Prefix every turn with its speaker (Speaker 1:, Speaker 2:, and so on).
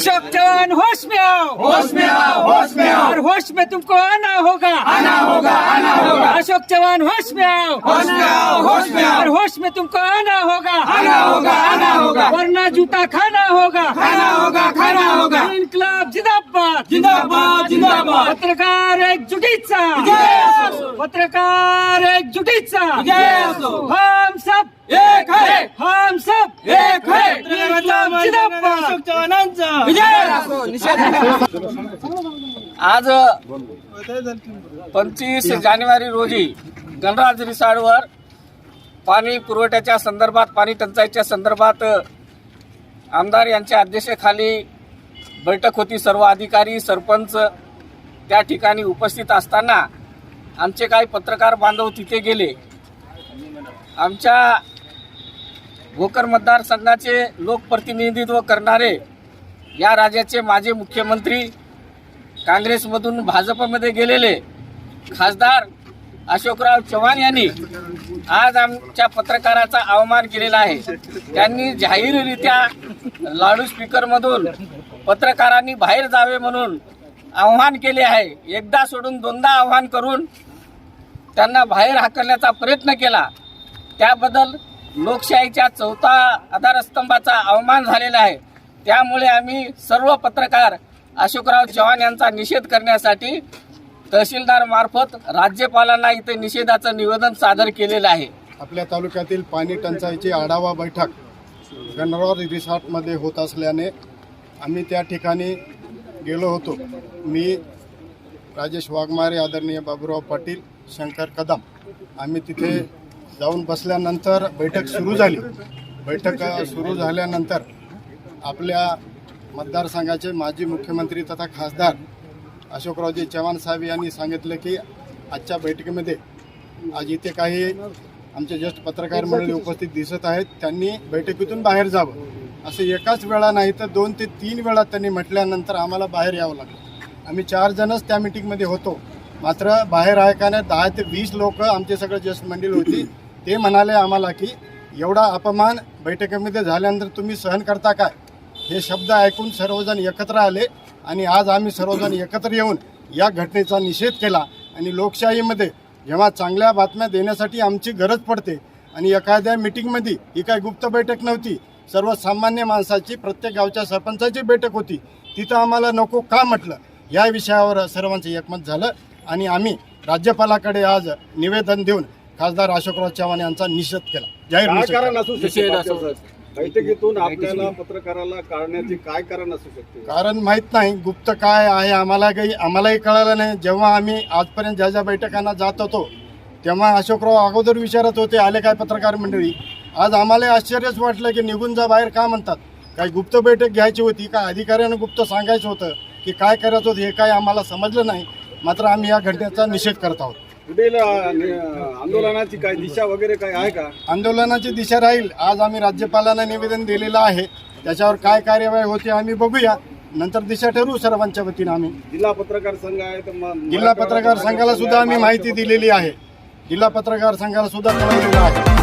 Speaker 1: अशोक चौहान होश में आओ
Speaker 2: होश में आओ होश में आओ
Speaker 1: और होश में तुमको आना होगा.
Speaker 2: आना होगा आना होगा.
Speaker 1: अशोक चौहान होश में आओ
Speaker 2: होश में आओ होश में
Speaker 1: और
Speaker 2: आओ
Speaker 1: होश में तुमको आना होगा.
Speaker 2: आना होगा आना होगा.
Speaker 1: वरना जूता खाना होगा.
Speaker 2: खाना होगा खाना होगा.
Speaker 1: इन्कलाब जिंदाबाद.
Speaker 2: जिंदाबाद जिंदाबाद.
Speaker 1: पत्रकार एकजुटीचा
Speaker 2: विजय असो.
Speaker 1: पत्रकार एकजुटीचा
Speaker 2: विजय असो.
Speaker 1: हम सब.
Speaker 2: एक है.
Speaker 1: हम सब.
Speaker 2: एक
Speaker 3: आज पंचवीस जानेवारी रोजी गणराज रिसॉर्टवर पाणी पुरवठ्याच्या संदर्भात पाणी टंचाईच्या संदर्भात आमदार यांच्या अध्यक्षतेखाली बैठक होती. सर्व अधिकारी सरपंच त्या ठिकाणी उपस्थित असताना आमचे काही पत्रकार बांधव तिथे गेले. आमच्या भोकर मतदारसंघाचे लोकप्रतिनिधित्व करणारे या राज्याचे माजी मुख्यमंत्री काँग्रेसमधून भाजपमध्ये गेलेले खासदार अशोकराव चव्हाण यांनी आज आमच्या पत्रकाराचा अवमान केलेला आहे. त्यांनी जाहीररित्या लाऊडस्पीकरमधून पत्रकारांनी बाहेर जावे म्हणून आव्हान केले आहे. एकदा सोडून दोनदा आव्हान करून त्यांना बाहेर हाकलण्याचा प्रयत्न केला. त्याबद्दल लोकशाहीच्या चौथा आधारस्तंभाचा अवमान झालेला आहे. त्यामुळे आम्ही सर्व पत्रकार अशोकराव चव्हाण यांचा निषेध करण्यासाठी तहसीलदार मार्फत राज्यपालांना इथे निषेधाचं निवेदन सादर केलेलं आहे.
Speaker 4: आपल्या तालुक्यातील पाणी टंचाईची आढावा बैठक गणराज रिसॉर्टमध्ये होत असल्याने आम्ही त्या ठिकाणी गेलो होतो. मी राजेश वाघमारे आदरणीय बाबूराव पाटील शंकर कदम आम्ही तिथे जाऊन बसल्यानंतर बैठक सुरू झाली. बैठक सुरू झाल्यानंतर आपल्या मतदारसंघाचे माजी मुख्यमंत्री तथा खासदार अशोकरावजी चव्हाण साहेब यांनी सांगितलं की आजच्या बैठकीमध्ये आज इथे काही आमचे ज्येष्ठ पत्रकार मंडळी उपस्थित दिसत आहेत. त्यांनी बैठकीतून बाहेर जावं. असं एकाच वेळा नाही तर दोन ते तीन वेळा त्यांनी म्हटल्यानंतर आम्हाला बाहेर यावं लागलं. आम्ही चार जणच त्या मिटिंगमध्ये होतो. मात्र बाहेर ऐकाने दहा ते वीस लोक आमचे सगळे ज्येष्ठ मंडळी होती. ते म्हणाले आम्हाला की एवढा अपमान बैठकीमध्ये झाल्यानंतर तुम्ही सहन करता काय? हे शब्द ऐकून सर्वजण एकत्र आले आणि आज आम्ही सर्वजण एकत्र येऊन या घटनेचा निषेध केला आणि लोकशाहीमध्ये जेव्हा चांगल्या बातम्या देण्यासाठी आमची गरज पडते आणि एखाद्या मिटिंगमध्ये ही काय गुप्त बैठक नव्हती सर्वसामान्य माणसाची प्रत्येक गावच्या सरपंचाची बैठक होती तिथं आम्हाला नको का म्हटलं? या विषयावर सर्वांचं एकमत झालं आणि आम्ही राज्यपालाकडे आज निवेदन देऊन खासदार अशोकराव चव्हाण यांचा निषेध केला. जाहीर निषेध
Speaker 5: बैठकीतून आपल्याला पत्रकाराला काढण्याचे काय कारण असू शकते?
Speaker 4: कारण माहीत नाही गुप्त काय आहे आम्हाला काही आम्हालाही कळालं नाही. जेव्हा आम्ही आजपर्यंत ज्या ज्या बैठकांना जात होतो तेव्हा अशोकराव अगोदर विचारत होते आले काय पत्रकार मंडळी? आज आम्हाला आश्चर्यच वाटलं की निघून जा बाहेर का म्हणतात. काही गुप्त बैठक घ्यायची होती का अधिकाऱ्यानं गुप्त सांगायचं होतं की काय करायचं होतं हे काय आम्हाला समजलं नाही. मात्र आम्ही या घटनेचा निषेध करत आहोत.
Speaker 5: आंदोलनाची काय दिशा वगैरे काय आहे का?
Speaker 4: आंदोलनाची दिशा राहील. आज आम्ही राज्यपालांना निवेदन दिलेलं आहे. त्याच्यावर काय कार्यवाही होते आम्ही बघूया. नंतर दिशा ठरवू सर्वांच्या वतीनं आम्ही.
Speaker 5: जिल्हा पत्रकार संघ आहे तर म-
Speaker 4: जिल्हा पत्रकार संघाला सुद्धा आम्ही माहिती दिलेली आहे. जिल्हा पत्रकार संघाला सुद्धा कळवलेलं आहे.